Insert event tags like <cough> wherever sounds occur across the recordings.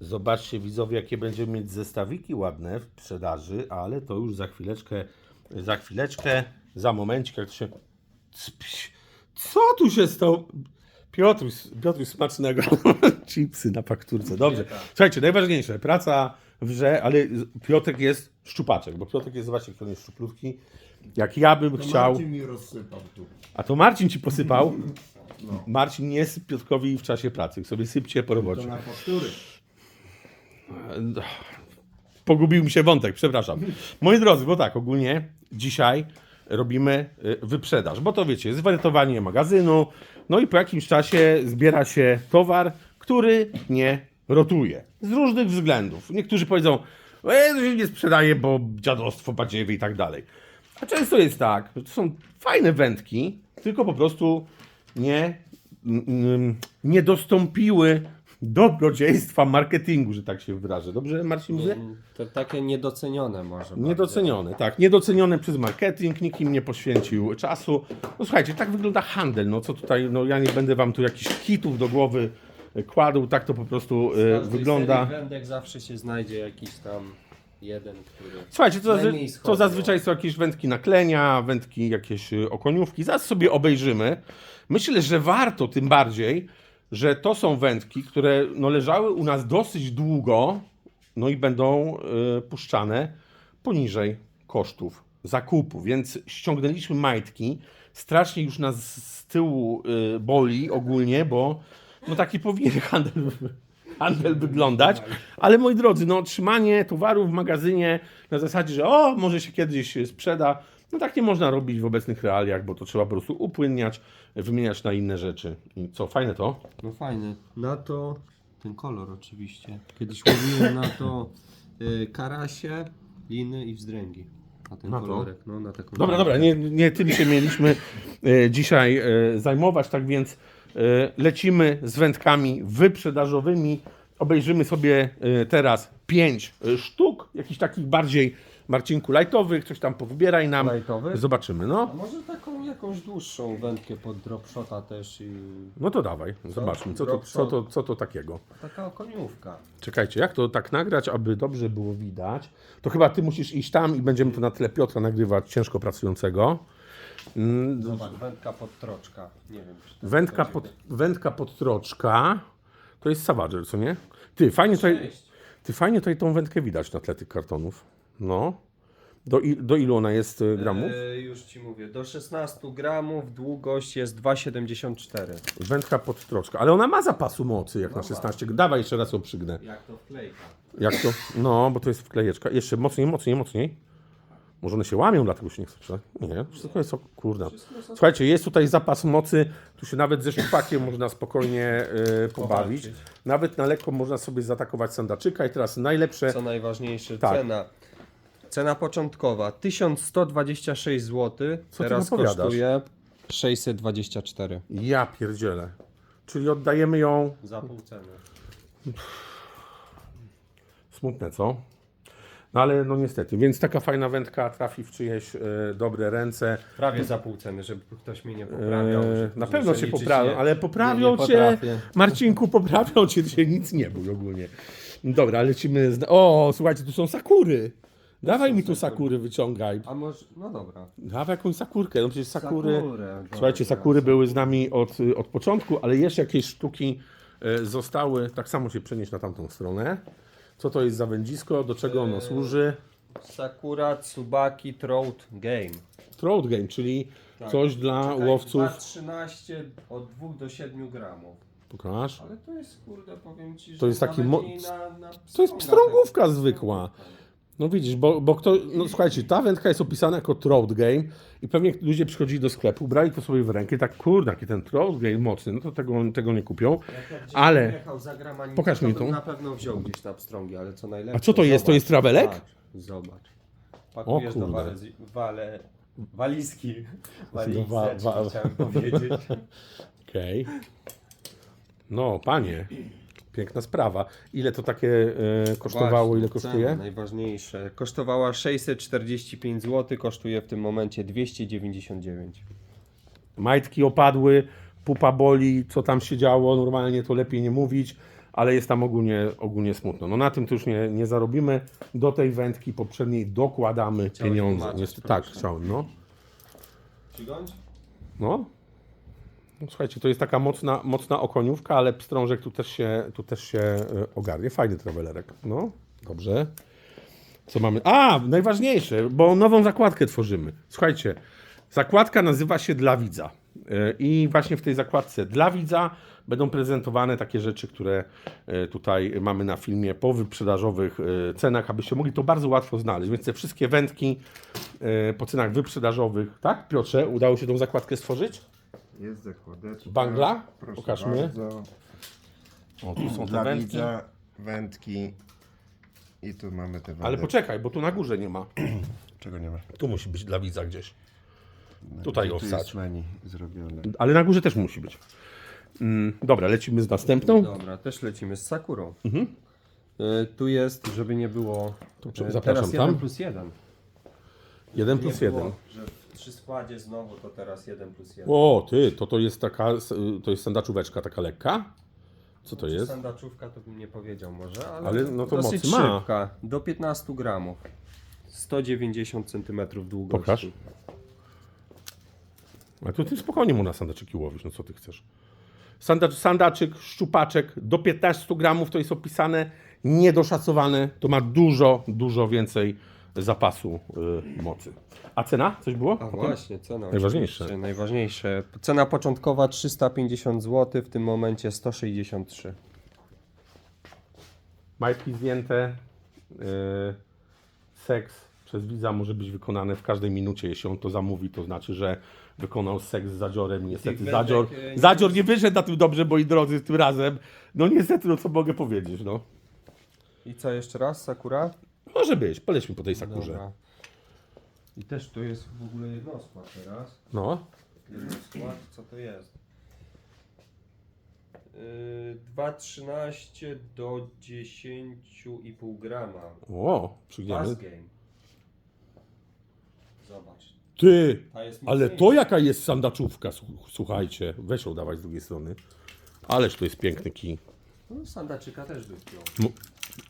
Zobaczcie widzowie, jakie będziemy mieć zestawiki ładne w sprzedaży, ale to już za chwileczkę, za chwileczkę, za momencik, jak to się... Co tu się stało? Piotruś, Piotruś smacznego. <laughs> Chipsy na fakturce, dobrze. Słuchajcie, najważniejsze, praca wrze, ale Piotrek jest szczupaczek, bo Piotrek jest, zobaczcie, on jest szczuplutki. Jak ja bym chciał... Marcin mi rozsypał tu. A to Marcin ci posypał. <laughs> Marcin nie syp Piotrkowi w czasie pracy, sobie sypcie po To robocie. na faktury. Pogubił mi się wątek, przepraszam. Moi drodzy, bo tak, ogólnie dzisiaj robimy y, wyprzedaż, bo to wiecie, zwariotowanie magazynu, no i po jakimś czasie zbiera się towar, który nie rotuje. Z różnych względów. Niektórzy powiedzą, e, to się nie sprzedaje, bo dziadostwo, badziewie i tak dalej. A często jest tak, że to są fajne wędki, tylko po prostu nie, nie dostąpiły dobrodziejstwa marketingu, że tak się wyrażę. Dobrze, Marcin mówię? To takie niedocenione może. Niedocenione, tak. Niedocenione przez marketing, nikt im nie poświęcił czasu. No słuchajcie, tak wygląda handel. No co tutaj, no ja nie będę wam tu jakichś hitów do głowy e, kładł, tak to po prostu e, wygląda. Wędek zawsze się znajdzie jakiś tam jeden, który. Słuchajcie, to, zazwy- to zazwyczaj są jakieś wędki naklenia, wędki jakieś y, okoniówki. Zaraz sobie obejrzymy. Myślę, że warto tym bardziej, że to są wędki, które no, leżały u nas dosyć długo, no i będą y, puszczane poniżej kosztów zakupu. Więc ściągnęliśmy majtki. Strasznie już nas z tyłu y, boli ogólnie, bo no taki powinien handel handel wyglądać. Ale moi drodzy, no trzymanie towaru w magazynie na zasadzie, że o, może się kiedyś sprzeda, no tak nie można robić w obecnych realiach, bo to trzeba po prostu upłynniać, wymieniać na inne rzeczy. I co, fajne to? No fajny. Na to ten kolor oczywiście. Kiedyś mówiłem na to y, karasie, liny i wzdręgi. Na ten Na to? kolorek, no na taką. Dobra, dobra, nie, nie tym się mieliśmy e, dzisiaj e, zajmować, tak więc e, lecimy z wędkami wyprzedażowymi. Obejrzymy sobie e, teraz pięć e, sztuk, jakichś takich bardziej Marcinku lightowych, coś tam powybieraj nam. Lightowych? Zobaczymy, no. A może taką jakąś dłuższą wędkę pod dropshota też i No to dawaj, zobaczmy, co to, co, to, co to takiego. taka okoniówka. Czekajcie, jak to tak nagrać, aby dobrze było widać? To chyba ty musisz iść tam i będziemy to na tle Piotra nagrywać, ciężko pracującego. Mm, Zobacz, wędka pod troczka. Nie wiem. Czy to Wędka pod, wędka pod troczka. To jest Savager, co nie? Ty, fajnie tutaj, ty, fajnie tutaj tą wędkę widać na tle tych kartonów. No. Do, do ilu ona jest y, gramów? E, już ci mówię, do 16 gramów długość jest 2,74. Wędka pod troczka. Ale ona ma zapasu mocy, jak na 16. Dawaj jeszcze raz ją przygnę. Jak to wklejka. Jak to? No, bo to jest wklejeczka. Jeszcze mocniej, mocniej, mocniej. Może one się łamią, dlatego się nie chce sprzedać? Nie, wszystko jest ok, kurde. Słuchajcie, jest tutaj zapas mocy, tu się nawet ze szczupakiem <laughs> można spokojnie y, pobawić. Nawet na lekko można sobie zaatakować sandaczyka i teraz najlepsze, Co najważniejsze, Tak. cena. Cena początkowa 1126 zł. Co ty Teraz opowiadasz? kosztuje 624 ja pierdzielę. Czyli oddajemy ją, za pół ceny. smutne co? No ale no niestety, więc taka fajna wędka trafi w czyjeś y, dobre ręce. Prawie za pół ceny, żeby ktoś mnie nie poprawiał. E, że- na że pewno się cię liczyć poprawią, nie- ale nie- poprawią nie cię. potrafię. Marcinku, poprawią cię, dzisiaj nic nie bój ogólnie. Dobra, lecimy. Z... O, słuchajcie, tu są sakury. Dawaj mi tu sakury, wyciągaj. A może, no dobra. Dawaj jakąś sakurkę. No przecież sakury. Sakurę, dobra. Słuchajcie, sakury były z nami od, od początku, ale jeszcze jakieś sztuki e, zostały. Tak samo się przenieść na tamtą stronę. Co to jest za wędzisko? Do czego ono służy? Sakura Tsubaki Trout Game. Throat game, czyli coś dla Czekaj, łowców. 2,13 od 2 do 7 gramów. Pokaż. Ale to jest, kurde, powiem ci, że To jest taki nawet mo- na, na To jest pstrągówka zwykła. No widzisz, bo, bo kto, no słuchajcie, ta wędka jest opisana jako throat game i pewnie ludzie przychodzili do sklepu, brali to sobie w rękę i tak, kurde, jaki ten throat game mocny, no to tego, tego nie kupią. Gdzieś Ale- jechał za granicę, Pokaż to mi bym tą. Na pewno wziął gdzieś pstrągi, ale co najlepsze. A co to jest? To zobacz, jest trawelek? Patrz, zobacz. Pakujesz do kurde. wale, wale, walizki. wa- wa- chciałem powiedzieć. <laughs> Okej. No, panie, piękna sprawa. Ile to takie e, kosztowało, Właśnie, ile cena kosztuje? najważniejsze. Kosztowała 645 zł, kosztuje w tym momencie 299. Majtki opadły, pupa boli, co tam się działo, normalnie to lepiej nie mówić, ale jest tam ogólnie, ogólnie smutno. No na tym to już nie, nie zarobimy. Do tej wędki poprzedniej dokładamy Chciałeś pieniądze. tłumaczyć, Niestety, tak, chciałem, no. No. No, Słuchajcie, to jest taka mocna, mocna okoniówka, ale pstrążek tu też się, tu też się e, ogarnie. Fajny trawelerek. No, dobrze. Co mamy? A, najważniejsze, bo nową zakładkę tworzymy. Słuchajcie, zakładka nazywa się Dla Widza. E, I właśnie w tej zakładce Dla Widza będą prezentowane takie rzeczy, które e, tutaj mamy na filmie po wyprzedażowych cenach, abyście mogli to bardzo łatwo znaleźć. Więc te wszystkie wędki po cenach wyprzedażowych, tak? Piotrze, udało się tą zakładkę stworzyć? Jest zakładeczka. Bangla? Proszę Pokażmy. bardzo. O, tu są te Dla wędki. widza wędki. I tu mamy te wędki. Ale poczekaj, bo tu na górze nie ma. <clears throat> Czego nie ma? Tu musi być dla widza gdzieś. Tutaj tu jest menu zrobione. Ale na górze też musi być. Mm, dobra, lecimy z następną. Dobra, też lecimy z Sakurą. Y, tu jest, żeby nie było. prze- y, zapraszam teraz tam. 1 plus 1. Jeden plus jeden. Że przy składzie znowu to teraz 1 plus 1. O, ty, to to jest taka, to jest sandaczóweczka taka lekka? Co to jest? Sandaczówka to bym nie powiedział może, ale, Ale no to dosyć mocy ma. szybka. Do 15 gramów. 190 cm długości. Pokaż. Ale to ty spokojnie mu na sandaczyki łowisz, no co ty chcesz? Sandacz, sandaczyk, szczupaczek do 15 gramów to jest opisane, niedoszacowane, to ma dużo, dużo więcej zapasu y, mocy. A cena? Coś było? A właśnie, cena. Najważniejsze. oczywiście, Najważniejsze. Cena początkowa 350 zł, w tym momencie 163. Majtki zdjęte, y, seks przez widza może być wykonany w każdej minucie. Jeśli on to zamówi, to znaczy, że wykonał seks z zadziorem. Niestety zadzior, nie zadzior nie wyszedł na tym dobrze, moi drodzy, tym razem. No niestety, no co mogę powiedzieć, no. I co jeszcze raz, Sakura? Może być, polećmy po tej sakurze. Dobra. I też tu jest w ogóle jednoskład teraz. No, Jednoskład, co to jest? Yy, 2,13 do 10,5 grama. o, Fast przygniemy. game. Zobacz. Ty, Ta jest ale mocniejsza. to jaka jest sandaczówka, słu- słuchajcie. Weź ją dawaj z drugiej strony. Ależ to jest piękny kij. No, sandaczyka też by wziął.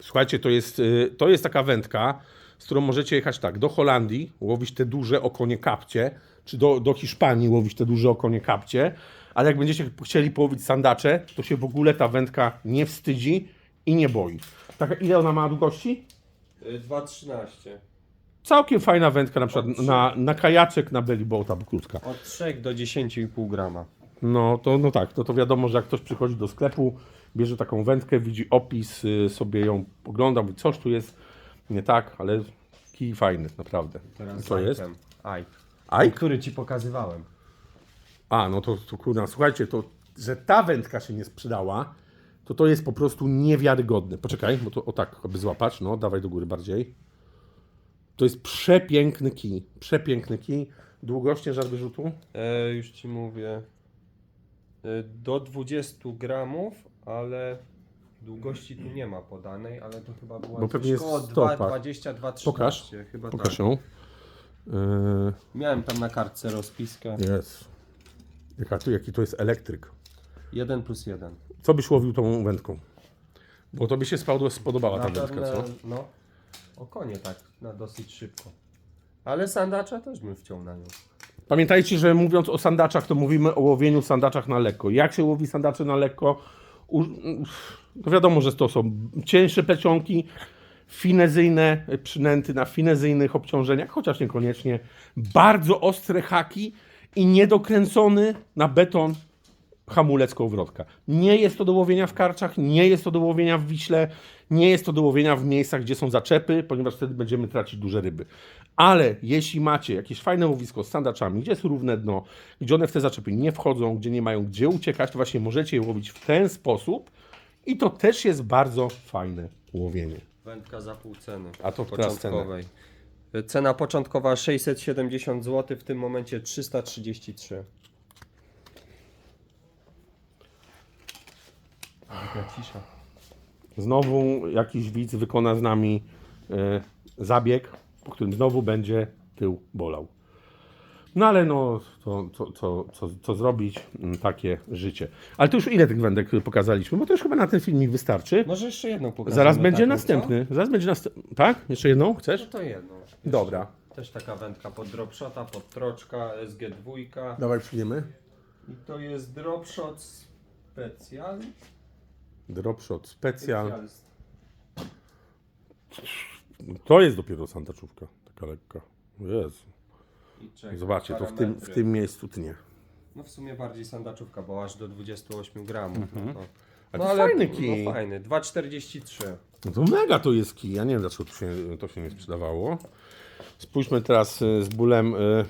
Słuchajcie, to jest, y, to jest taka wędka, z którą możecie jechać tak, do Holandii, łowić te duże okonie kapcie, czy do, do Hiszpanii łowić te duże okonie kapcie, ale jak będziecie chcieli połowić sandacze, to się w ogóle ta wędka nie wstydzi i nie boi. Taka, ile ona ma długości? Yy, 2,13. Całkiem fajna wędka na przykład na, na kajaczek, na belly boata, bo krótka. Od 3 do 10,5 grama. No to no tak, no to wiadomo, że jak ktoś przychodzi do sklepu, bierze taką wędkę, widzi opis, y, sobie ją ogląda, mówi coś tu jest nie tak, ale kij fajny, naprawdę. I co jest? Aj. Aj? Który ci pokazywałem. A, no to, to kurna, słuchajcie, to, że ta wędka się nie sprzedała, to to jest po prostu niewiarygodne. Poczekaj, bo to o tak, aby złapać, no dawaj do góry bardziej. To jest przepiękny kij, przepiękny kij. Długość żar wyrzutu? E, już ci mówię. E, do 20 gramów, ale długości tu nie ma podanej, ale to chyba była Bo pewnie jest w stopach. 22 13 Pokaż, chyba Pokaż tak. ją. Yy, Miałem tam na kartce rozpiskę. jest. Jaka tu, jaki to jest elektryk. 1 plus 1. Co byś łowił tą wędką? Bo to by się spado- spodobała ta wędka, co? No, o konie tak, na dosyć szybko. Ale sandacza też bym wciął na nią. Pamiętajcie, że mówiąc o sandaczach, to mówimy o łowieniu sandaczach na lekko. Jak się łowi sandacze na lekko? No wiadomo, że to są cięższe plecionki, finezyjne przynęty na finezyjnych obciążeniach, chociaż niekoniecznie. Bardzo ostre haki i niedokręcony na beton hamulec kołowrotka. Nie jest to do łowienia w karczach, nie jest to do łowienia w Wiśle, nie jest to do łowienia w miejscach, gdzie są zaczepy, ponieważ wtedy będziemy tracić duże ryby. Ale jeśli macie jakieś fajne łowisko z sandaczami, gdzie jest równe dno, gdzie one w te zaczepy nie wchodzą, gdzie nie mają gdzie uciekać, to właśnie możecie je łowić w ten sposób i to też jest bardzo fajne łowienie. Wędka za pół ceny. A to która początkowej. Cena początkowa 670 zł, w tym momencie 333. Taka cisza. Znowu jakiś widz wykona z nami e, zabieg, po którym znowu będzie tył bolał. No ale no, to, to, to, co, co zrobić? Mm, Takie życie. Ale to już ile tych wędek pokazaliśmy? Bo to już chyba na ten filmik wystarczy. Może jeszcze jedną pokażemy. Zaraz będzie taką, następny. Zaraz będzie następny. Tak? Jeszcze jedną? Co? No Chcesz? to jedną. Dobra. Też taka wędka pod dropshota, pod troczka, SG2. Dawaj, przyjmiemy. I to jest dropshot specjal. Dropshot specjal. Specjal. To jest dopiero sandaczówka. Taka lekka. Jezu. I czekaj, Zobaczcie, to w tym, w parametry. tym miejscu tnie. No w sumie bardziej sandaczówka, bo aż do 28 gramów. No, to- A no to fajny kij. No fajny, 2,43. No to mega to jest kij. Ja nie wiem, dlaczego to się, to się nie sprzedawało. Spójrzmy teraz y, z bólem, y,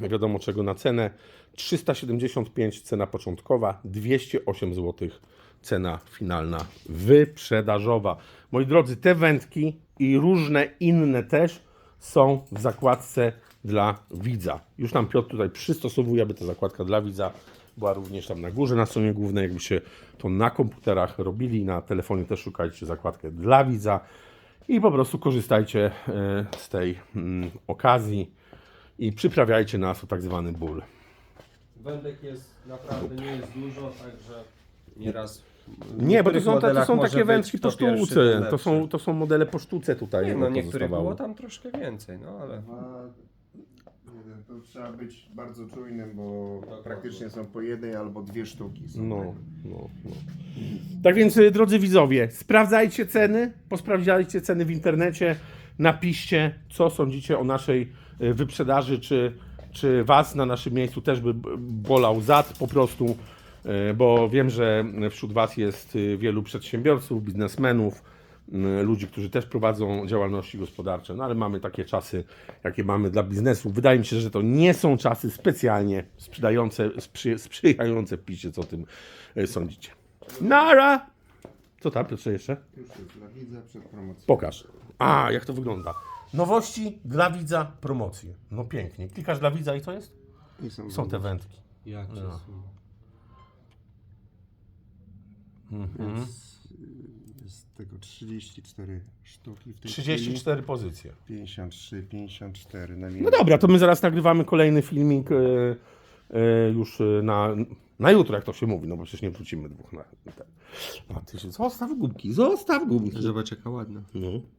nie wiadomo czego, na cenę. 375 cena początkowa, 208 zł cena finalna wyprzedażowa. Moi drodzy, te wędki i różne inne też są w zakładce dla widza. Już nam Piotr tutaj przystosowuje, aby ta zakładka dla widza była również tam na górze, na stronie głównej. Jakbyście to na komputerach robili, na telefonie też szukajcie zakładkę dla widza i po prostu korzystajcie e, z tej mm, okazji i przyprawiajcie nas o tak zwany ból. Wędek jest naprawdę nie jest dużo, także nieraz. Nie, bo to są, to są takie wędki po sztuce. To są, to są modele po sztuce tutaj. Nie, no niektórych było tam troszkę więcej, no ale. To trzeba być bardzo czujnym, bo praktycznie są po jednej albo dwie sztuki. Są No, no, no. Tak więc, y, drodzy widzowie, sprawdzajcie ceny, posprawdzajcie ceny w internecie, napiszcie, co sądzicie o naszej y, wyprzedaży, czy, czy Was na naszym miejscu też by bolał zad po prostu, bo wiem, że wśród Was jest y, wielu przedsiębiorców, biznesmenów, ludzi, którzy też prowadzą działalności gospodarcze, no ale mamy takie czasy, jakie mamy dla biznesu. Wydaje mi się, że to nie są czasy specjalnie sprzedające, sprzy, sprzyjające, piszcie, co o tym y, sądzicie. Nara! Co tam, Piotrze, jeszcze? Już jest dla widza przed promocją. Pokaż. A, jak to wygląda. Nowości dla widza, promocji. No pięknie. Klikasz dla widza i co jest? I są, Są te wędki. Jakie No. Mhm. Jest, jest tego 34 sztuki w tej 34 pozycje. chwili. 53, 54 na No dobra, to my zaraz nagrywamy kolejny filmik e, e, już e, na, na jutro, jak to się mówi, no bo przecież nie wrócimy dwóch na ten. A ty się, zostaw gumki, zostaw gumki. Zobacz jaka ładna. No.